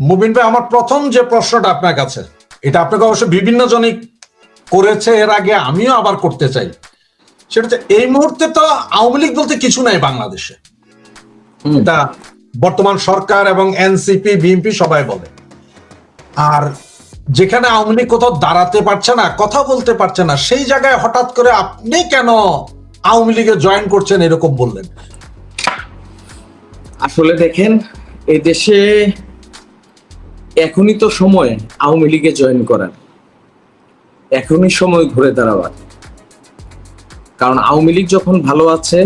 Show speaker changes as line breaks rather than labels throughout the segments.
মুবিন ভাই আমার প্রথম যে প্রশ্নটা আপনার কাছে এটা আপনাকে অবশ্য বিভিন্ন জনই করেছে এর আগে আমিও আবার করতে চাই। সেটা হচ্ছে এই মুহূর্তে তো আওয়ামী লীগ বলতে কিছু নাই বাংলাদেশে। এটা বর্তমান সরকার এবং এনসিপি বিএনপি সবাই বলে। আর যেখানে আওয়ামী লীগ কোথাও দাঁড়াতে পারছে না কথা বলতে পারছে না সেই জায়গায় হঠাৎ করে আপনি কেন আওয়ামী লীগে জয়েন করছেন এরকম বললেন?
আসলে দেখেন এই দেশে এখনই তো সময় আওয়ামী লীগে জয়েন করার। এখনই সময় ঘুরে দাঁড়াবার। কারণ আওয়ামী লীগ যখন ভালো আছে,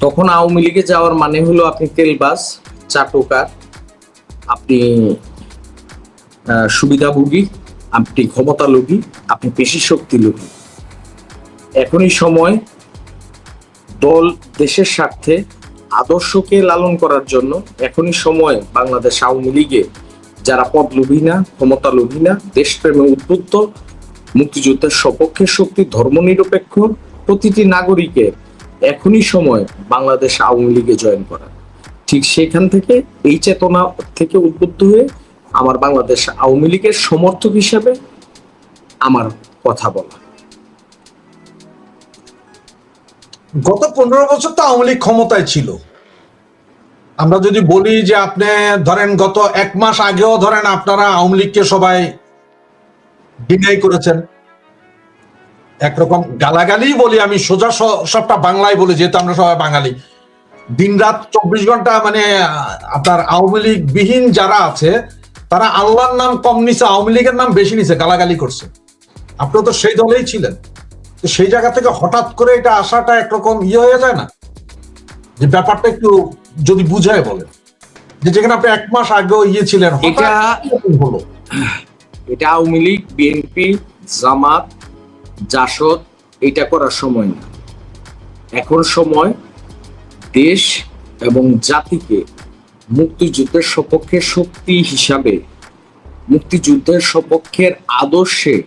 তখন আওয়ামী লীগে যাওয়ার মানে হলো আপনি তেলবাস চাটুকার, আপনি সুবিধাভোগী, আপনি ক্ষমতা লোভী আপনি পেশি শক্তি লোভী এখনই সময় দল দেশের স্বার্থে আদর্শকে লালন করার জন্য এখনই সময় বাংলাদেশ আওয়ামী লীগে, যারা পদ লোভী না ক্ষমতা লোভী না দেশপ্রেমে উদ্বুদ্ধ, মুক্তিযুদ্ধের সপক্ষে শক্তি, ধর্মনিরপেক্ষ প্রতিটি নাগরিকের এখনই সময় বাংলাদেশ আওয়ামী লীগে জয়েন করা। ঠিক সেখান থেকে এই চেতনা থেকে উদ্বুদ্ধ হয়ে আমার বাংলাদেশ আওয়ামী লীগের সমর্থক হিসেবে আমার কথা বলা।
গত পনেরো বছর তো আওয়ামী ক্ষমতায় ছিল। আমরা যদি বলি যে আপনি ধরেন গত এক মাস আগেও ধরেন আপনারা আওয়ামী লীগকে সবাই ডিনাই করেছেন। একরকম গালাগালি বলি আমি, সোজা সবটা বাংলায় বলি, যেহেতু আমরা সবাই বাঙালি। দিন রাত চব্বিশ ঘণ্টা মানে আপনার আওয়ামী লীগ বিহীন যারা আছে, তারা আল্লাহর নাম কম নিছে, আওয়ামী লীগের নাম বেশি নিছে, গালাগালি করছে। আপনিও তো সেই দলেই ছিলেন। সেই জায়গা থেকে হঠাৎ করে এটা আসাটা একরকম ইয়ে হয়ে যায় না? যে ব্যাপারটা একটু যদি বুঝায় বলেন। যে যেখানে আপনি এক মাস আগেও ইয়ে ছিলেন
এটা-
হলো।
এটা আওয়ামী লীগ বিএনপি জামাত জাসদ এটা করার সময় না। এখন সময় দেশ এবং জাতিকে মুক্তিযুদ্ধের সপক্ষে শক্তি হিসাবে মুক্তিযুদ্ধের সপক্ষের আদর্শে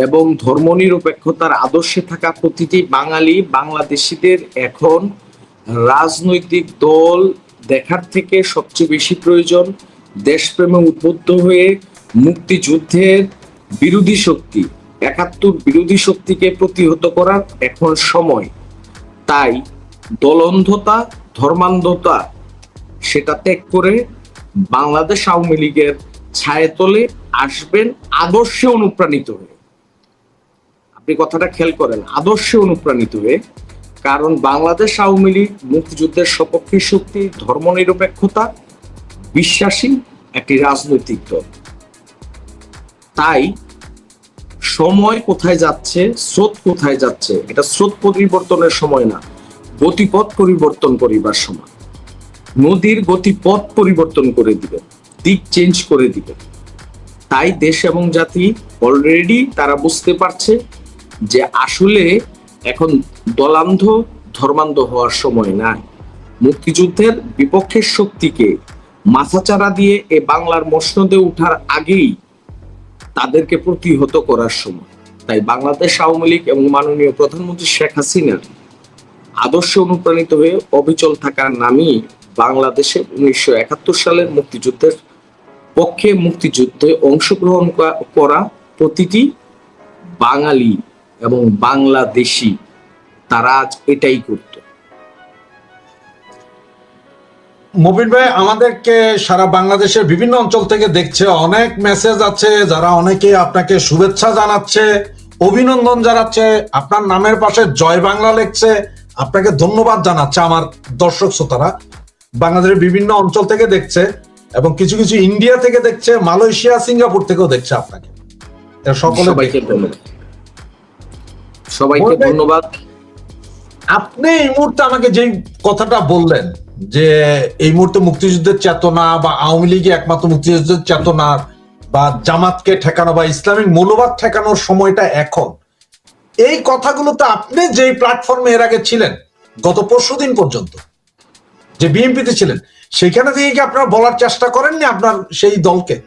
এবং ধর্মনিরপেক্ষতার আদর্শে থাকা প্রতিটি বাঙালি বাংলাদেশিদের এখন রাজনৈতিক দল দেখার থেকে সবচেয়ে বেশি প্রয়োজন দেশপ্রেমে উদ্বুদ্ধ হয়ে মুক্তিযুদ্ধের বিরোধী শক্তি। একাত্তর বিরোধী শক্তিকে প্রতিহত করার এখন সময়। তাই দলন্ধতা, ধর্মান্ধতা, সেটা ত্যাগ করে বাংলাদেশ আওয়ামী লীগের ছায়াতলে আসবেন আদর্শে অনুপ্রাণিত হয়ে। আপনি কথাটা খেয়াল করেন, আদর্শে অনুপ্রাণিত হয়ে, কারণ বাংলাদেশ আওয়ামী লীগ মুক্তিযুদ্ধের সপক্ষে শক্তি, ধর্মনিরপেক্ষতা, বিশ্বাসী একটি রাজনৈতিক দল। তাই সময় কোথায় যাচ্ছে, স্রোত কোথায় যাচ্ছে, এটা স্রোত পরিবর্তনের সময় না, গতিপথ পরিবর্তন করিবার সময়। নদীর গতিপথ পরিবর্তন করে দিবেন, দিক চেঞ্জ করে দিবেন। তাই দেশ এবং জাতি অলরেডি তারা বুঝতে পারছে যে আসলে এখন দলান্ধ, ধর্মান্ধ হওয়ার সময় নাই। মুক্তিযুদ্ধের বিপক্ষের শক্তিকে মাথাচাড়া দিয়ে এ বাংলার মসনদে উঠার আগেই তাদেরকে প্রতিহত করার সময়। তাই বাংলাদেশ আওয়ামী লীগ এবং মাননীয় প্রধানমন্ত্রী শেখ হাসিনার আদর্শে অনুপ্রাণিত হয়ে অবিচল থাকার নামই বাংলাদেশে উনিশশো একাত্তর সালের মুক্তিযুদ্ধের পক্ষে মুক্তিযুদ্ধে অংশগ্রহণ করা প্রতিটি বাঙালি এবং বাংলাদেশি তারা আজ এটাই করত।
মবিন ভাই আমাদেরকে সারা বাংলাদেশের বিভিন্ন অঞ্চল থেকে দেখছে। অনেক মেসেজ আছে যারা অনেকে আপনাকে শুভেচ্ছা জানাচ্ছে অভিনন্দন জানাচ্ছে। আপনার নামের পাশে জয় বাংলা লিখছে। আপনাকে ধন্যবাদ জানাচ্ছে আমার দর্শক শ্রোতারা। বাংলাদেশের বিভিন্ন অঞ্চল থেকে দেখছে এবং কিছু কিছু ইন্ডিয়া থেকে দেখছে মালয়েশিয়া সিঙ্গাপুর থেকেও দেখছে আপনাকে। সকলে
ধন্যবাদ। সবাইকে ধন্যবাদ।
আপনি এই মুহূর্তে আমাকে যেই কথাটা বললেন যে এই মুহূর্তে মুক্তিযুদ্ধের চেতনা বা আওয়ামী লীগে একমাত্র মুক্তিযুদ্ধের চেতনা বা জামাতকে ঠেকানো বা ইসলামিক মূল্যবাদ ঠেকানোর সময়টা এখন এই কথাগুলোতে আপনি যেই প্ল্যাটফর্মে এর আগে ছিলেন গত পরশুদিন পর্যন্ত যে বিএনপিতে ছিলেন সেখানে থেকে কি আপনারা বলার চেষ্টা করেননি আপনার সেই দলকে?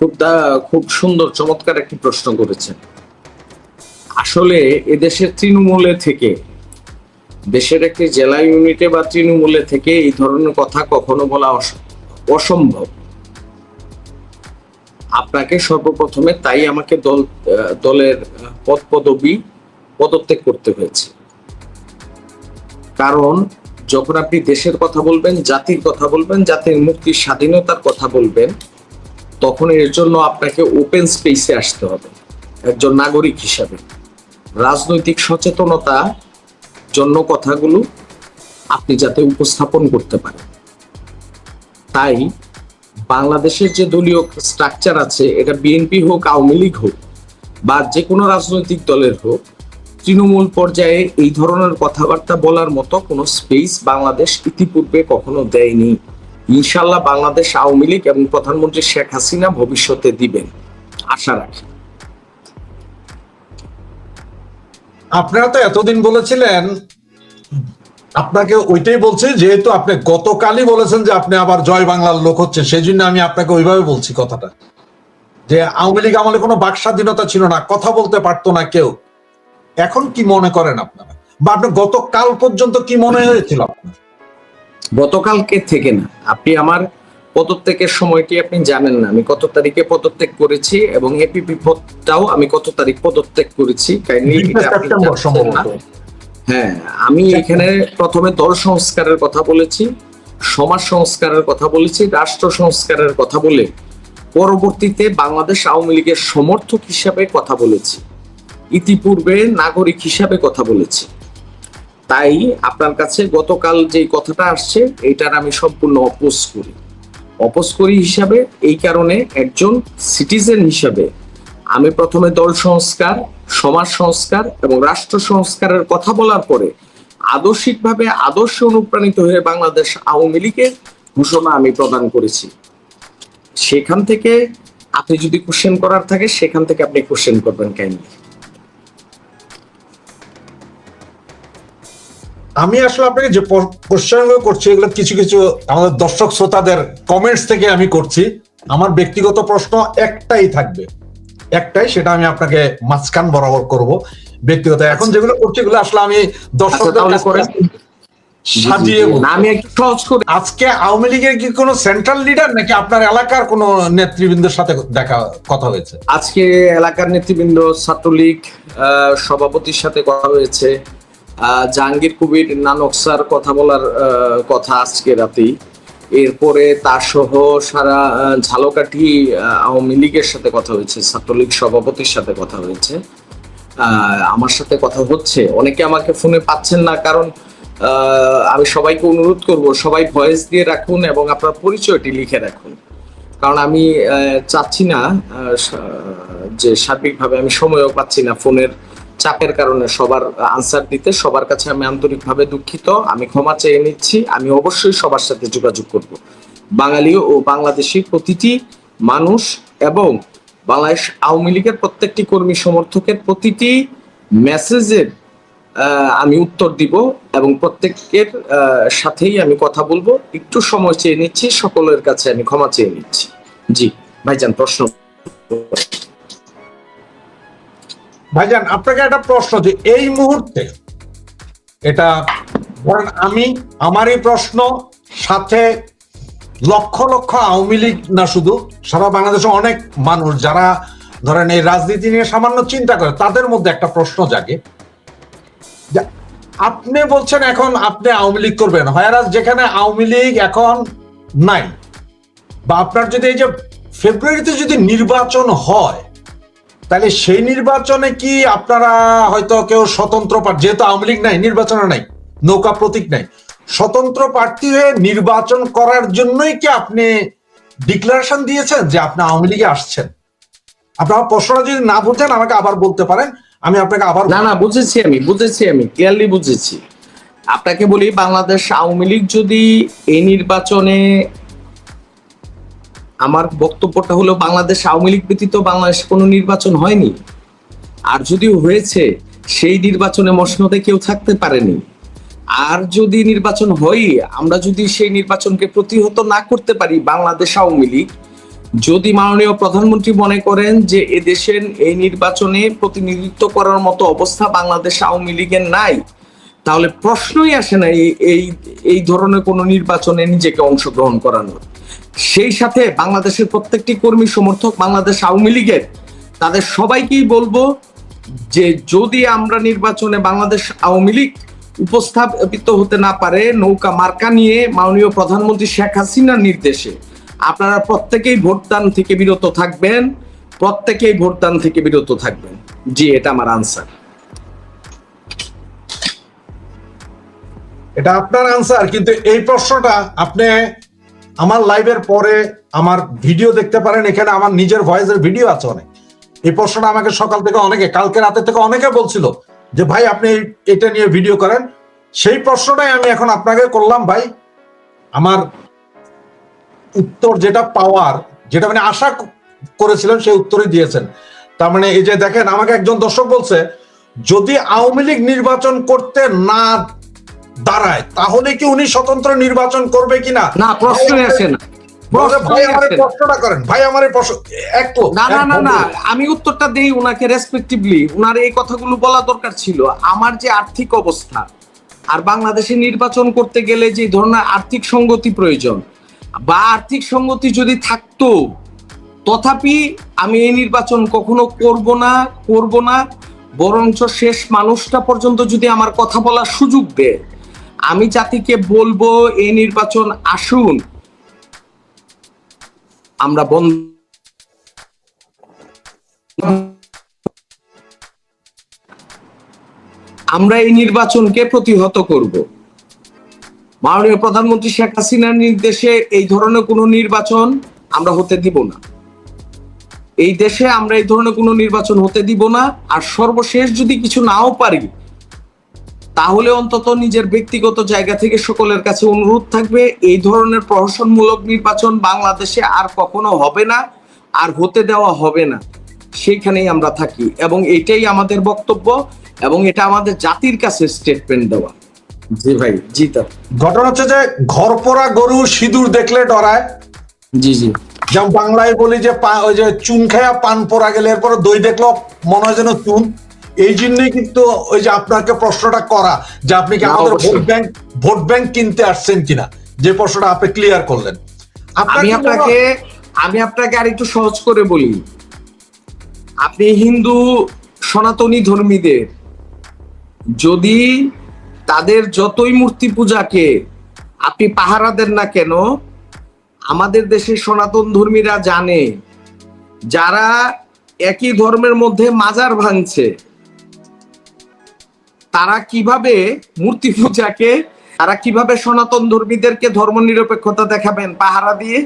খুব দা- খুব সুন্দর চমৎকার একটি প্রশ্ন করেছেন। আসলে এদেশের তৃণমূলে থেকে, দেশের একটি জেলা ইউনিটে বা তৃণমূলে থেকে এই ধরনের কথা কখনো বলা অস- অসম্ভব। আপনাকে সর্বপ্রথমে তাই আমাকে দল, দলের পদ পদবি পদত্যাগ করতে হয়েছে। কারণ যখন আপনি দেশের কথা বলবেন, জাতির কথা বলবেন, জাতির মুক্তির স্বাধীনতার কথা বলবেন, তখন এর জন্য আপনাকে ওপেন স্পেসে আসতে হবে, একজন নাগরিক হিসাবে। রাজনৈতিক সচেতনতা জন্য কথাগুলো আপনি যাতে উপস্থাপন করতে পারেন। তাই বাংলাদেশের যে দলীয় স্ট্রাকচার আছে, এটা বিএনপি হোক, আওয়ামী লীগ হোক, বা যে কোনো রাজনৈতিক দলের হোক, তৃণমূল পর্যায়ে এই ধরনের কথাবার্তা বলার মতো কোনো স্পেস বাংলাদেশ ইতিপূর্বে কখনো দেয়নি। ইনশাল্লাহ বাংলাদেশ আওয়ামী লীগ এবং প্রধানমন্ত্রী শেখ হাসিনা ভবিষ্যতে দিবেন। আশা রাখি।
আপনারা তো এতদিন বলেছিলেন, আপনাকে ওইটাই বলছি, যেহেতু আপনি গতকালই বলেছেন যে আপনি আবার জয় বাংলার লোক হচ্ছে সেই জন্য আমি আপনাকে ওইভাবে বলছি কথাটা। যে আওয়ামী লীগ আমলে কোনো বাক স্বাধীনতা ছিল না, কথা বলতে পারতো না কেউ। এখন কি মনে করেন আপনারা? বা আপনি গতকাল পর্যন্ত কি মনে হয়েছিল আপনার?
গতকালকে থেকে না। আপনি আমার পদত্যাগের সময়টি আপনি জানেন না। আমি কত তারিখে পদত্যাগ করেছি এবং এপিপি পদটাও আমি কত তারিখ পদত্যাগ করেছি কাইন্ডলি এটা আপনি
সেপ্টেম্বর
না। হ্যাঁ আমি এখানে প্রথমে দল সংস্কারের কথা বলেছি সমাজ সংস্কারের কথা বলেছি রাষ্ট্র সংস্কারের কথা বলে পরবর্তীতে বাংলাদেশ আওয়ামী লীগের সমর্থক হিসাবে কথা বলেছি ইতিপূর্বে নাগরিক হিসাবে কথা বলেছি। তাই আপনার কাছে গতকাল যে কথাটা আসছে এটার আমি সম্পূর্ণ অপোজ করি। অপোজ করি হিসাবে এই কারণে একজন সিটিজেন হিসাবে আমি প্রথমে দল সংস্কার, সমাজ সংস্কার এবং রাষ্ট্র সংস্কারের কথা বলার পরে আদর্শিকভাবে আদর্শ অনুপ্রাণিত হয়ে বাংলাদেশ আওয়ামী লীগের ঘোষণা আমি প্রদান করেছি। সেখান থেকে আপনি যদি কোশ্চেন করার থাকে, সেখান থেকে আপনি কোশ্চেন করবেন কাইন্ডলি
আমি আসলে আপনাকে যে কোশ্চেন করছি এগুলো কিছু কিছু আমাদের দর্শক শ্রোতাদের কমেন্টস থেকে আমি করছি। আমার ব্যক্তিগত প্রশ্ন একটাই থাকবে। একটাই সেটা আমি আপনাকে মাঝখান বরাবর করব। ব্যক্তিগত এখন যেগুলো করছি এগুলো আসলে আমি দর্শকদের সাজিয়ে
আমি একটু সহজ করে
আজকে আওয়ামী লীগের কি কোনো সেন্ট্রাল লিডার নাকি আপনার এলাকার কোনো নেতৃবৃন্দের সাথে দেখা কথা হয়েছে?
আজকে এলাকার নেতৃবৃন্দ ছাত্রলীগ আহ, সভাপতির সাথে কথা হয়েছে। জাহাঙ্গীর কবির নানকসার কথা বলার কথা আজকে রাতেই। এরপরে তার সহ সারা ঝালকাঠি আওয়ামী লীগের সাথে কথা হয়েছে, ছাত্রলীগ সভাপতির সাথে কথা হয়েছে। আমার সাথে কথা হচ্ছে। অনেকে আমাকে ফোনে পাচ্ছেন না, কারণ আমি সবাইকে অনুরোধ করব, সবাই ভয়েস দিয়ে রাখুন এবং আপনার পরিচয়টি লিখে রাখুন। কারণ আমি চাচ্ছি না যে সার্বিকভাবে আমি সময়ও পাচ্ছি না ফোনের চাপের কারণে সবার আনসার দিতে, সবার কাছে আমি আন্তরিকভাবে দুঃখিত। আমি ক্ষমা চেয়ে নিচ্ছি। আমি অবশ্যই সবার সাথে যোগাযোগ করব। বাঙালি ও বাংলাদেশি প্রতিটি মানুষ এবং বাংলাদেশ আওয়ামী লীগের প্রত্যেকটি কর্মী সমর্থকের প্রতিটি মেসেজের আমি উত্তর দিব এবং প্রত্যেকের সাথেই আমি কথা বলব। একটু সময় চেয়ে নিচ্ছি। সকলের কাছে আমি ক্ষমা চেয়ে নিচ্ছি। জি, ভাইজান, প্রশ্ন।
ভাইজান, আপনাকে একটা প্রশ্ন যে এই মুহূর্তে এটা ধরেন আমি, আমার এই প্রশ্ন সাথে লক্ষ লক্ষ আওয়ামী লীগ না শুধু, সারা বাংলাদেশে অনেক মানুষ যারা ধরেন এই রাজনীতি নিয়ে সামান্য চিন্তা করে, তাদের মধ্যে একটা প্রশ্ন জাগে। আপনি বলছেন এখন আপনি আওয়ামী লীগ করবেন হয়ারাজ যেখানে আওয়ামী লীগ এখন নাই, বা আপনার যদি এই যে ফেব্রুয়ারিতে যদি নির্বাচন হয় তাহলে সেই নির্বাচনে কি আপনারা হয়তো কেউ স্বতন্ত্র প্রার্থী যেহেতু আওয়ামী লীগ নাই, নির্বাচনে নাই, নৌকা প্রতীক নাই, স্বতন্ত্র প্রার্থী হয়ে নির্বাচন করার জন্যই কি আপনি ডিক্লারেশন দিয়েছেন যে আপনি আওয়ামী লীগে আসছেন? আপনার প্রশ্নটা যদি না বুঝেন, আমাকে আবার বলতে পারেন, আমি আপনাকে আবার
না না, বুঝেছি আমি বুঝেছি আমি ক্লিয়ারলি বুঝেছি। আপনাকে বলি, বাংলাদেশ আওয়ামী লীগ যদি এই নির্বাচনে আমার বক্তব্যটা হলো, বাংলাদেশ আওয়ামী লীগ ব্যতীত বাংলাদেশে কোনো নির্বাচন হয়নি। আর যদি হয়েছে, সেই নির্বাচনে মসনদে কেউ থাকতে পারেনি। আর যদি নির্বাচন হয় আমরা যদি সেই নির্বাচনকে প্রতিহত না করতে পারি, বাংলাদেশ আওয়ামী লীগ, যদি মাননীয় প্রধানমন্ত্রী মনে করেন যে এদেশের এই নির্বাচনে প্রতিনিধিত্ব করার মতো অবস্থা বাংলাদেশ আওয়ামী লীগের নাই, তাহলে প্রশ্নই আসে না এই এই ধরনের কোনো নির্বাচনে নিজেকে অংশগ্রহণ করানোর। সেই সাথে বাংলাদেশের প্রত্যেকটি কর্মী সমর্থক বাংলাদেশ আওয়ামী লীগের, তাদের সবাইকেই বলব যে যদি আমরা নির্বাচনে বাংলাদেশ আওয়ামী লীগ উপস্থাপিত হতে না পারে, নৌকা মার্কা নিয়ে মাননীয় প্রধানমন্ত্রী শেখ হাসিনার নির্দেশে আপনারা প্রত্যেকেই ভোটদান থেকে বিরত থাকবেন, প্রত্যেকেই ভোটদান থেকে বিরত থাকবেন। জি, এটা আমার আনসার।
এটা আপনার আনসার, কিন্তু এই প্রশ্নটা আপনি আমার লাইভের পরে আমার ভিডিও দেখতে পারেন, এখানে আমার নিজের ভয়েসের ভিডিও আছে অনেক। এই প্রশ্নটা আমাকে সকাল থেকে অনেকে, কালকে রাতে থেকে অনেকে বলছিল যে, ভাই, আপনি এটা নিয়ে ভিডিও করেন। সেই প্রশ্নটাই আমি এখন আপনাকে করলাম, ভাই। আমার উত্তর যেটা পাওয়ার, যেটা মানে আশা করেছিলেন, সেই উত্তরই দিয়েছেন। তার মানে এই যে দেখেন, আমাকে একজন দর্শক বলছে, যদি আওয়ামী লীগ নির্বাচন করতে না দাঁড়ায় তাহলে কি উনি স্বতন্ত্র নির্বাচন করবে কিনা?
না প্রশ্নই আসে না।
ভাই
প্রশ্নই
আমার
আসে না।
প্রশ্নটা করেন। ভাই আমার প্রশ্ন এক
না না না না আমি উত্তরটা দেই ওনাকে রেসপেক্টিভলি ওনার এই কথাগুলো বলা দরকার ছিল। আমার যে আর্থিক অবস্থা আর বাংলাদেশে নির্বাচন করতে গেলে যে ধরনের আর্থিক সঙ্গতি প্রয়োজন বা আর্থিক সঙ্গতি যদি থাকতো তথাপি আমি এই নির্বাচন কখনো করব না করব না বরঞ্চ শেষ মানুষটা পর্যন্ত যদি আমার কথা বলার সুযোগ দেয় আমি জাতিকে বলব এই নির্বাচন আসুন। আমরা বন্ধ আমরা এই নির্বাচনকে প্রতিহত করব। মাননীয় প্রধানমন্ত্রী শেখ হাসিনার নির্দেশে এই ধরনের কোনো নির্বাচন আমরা হতে দিব না। এই দেশে আমরা এই ধরনের কোনো নির্বাচন হতে দিব না। আর সর্বশেষ যদি কিছু নাও পারি তাহলে অন্তত নিজের ব্যক্তিগত জায়গা থেকে সকলের কাছে অনুরোধ থাকবে এই ধরনের প্রহসনমূলক নির্বাচন বাংলাদেশে আর কখনো হবে না আর হতে দেওয়া হবে না। সেইখানেই আমরা থাকি এবং এটাই আমাদের বক্তব্য এবং এটা আমাদের জাতির কাছে স্টেটমেন্ট দেওয়া। জি ভাই জি তা।
ঘটনা হচ্ছে যে ঘর পোড়া গরু সিঁদুর দেখলে ডরায়।
জি জি।
যেমন বাংলায় বলি যে পা- ওই যে চুন খায়া পান পোড়া গেলে এরপরে দই দেখল মনে হয় যেন চুন। এই জন্যই কিন্তু ওই যে আপনাকে প্রশ্নটা করা যে আপনি কি আমাদের ভোট ব্যাংক ভোট ব্যাংক কিনতে আসছেন কিনা? যে প্রশ্নটা আপনি ক্লিয়ার করলেন।
আমি আপনাকে আমি আপনাকে আর একটু সহজ করে বলি। আপনি হিন্দু সনাতনী ধর্মীদের যদি তাদের যতই মূর্তি পূজাকে আপনি পাহারা দেন না কেন আমাদের দেশের সনাতন ধর্মীরা জানে যারা একই ধর্মের মধ্যে মাজার ভাঙছে তারা কীভাবে মূর্তি পূজাকে তারা কীভাবে সনাতন ধর্মীদেরকে ধর্ম নিরপেক্ষতা দেখাবেন পাহারা দিয়ে?